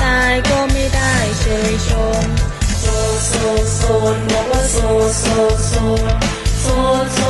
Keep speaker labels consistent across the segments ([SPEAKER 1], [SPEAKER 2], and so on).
[SPEAKER 1] ตายก็ไม่ได้เชยชมโซโซโซนบอกว่าโซโซโซโซโซ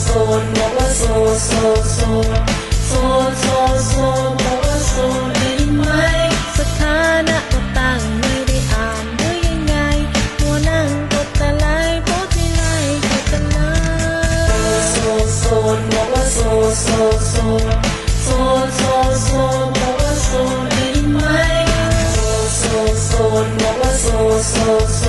[SPEAKER 1] โซนบอกว่าโซโซโซโซโซโซบอกว่าโซได้ยินไหมสถานะตั้งไม่ได้อ่านหรือยังไงหัวนั่งกดตะไลโพสไม่ไรกดตะไลโซโบอกว่าโซโซโซโซโซโซบอกว่าโซได้ยินไหมโซโบอกว่าโซโซโซ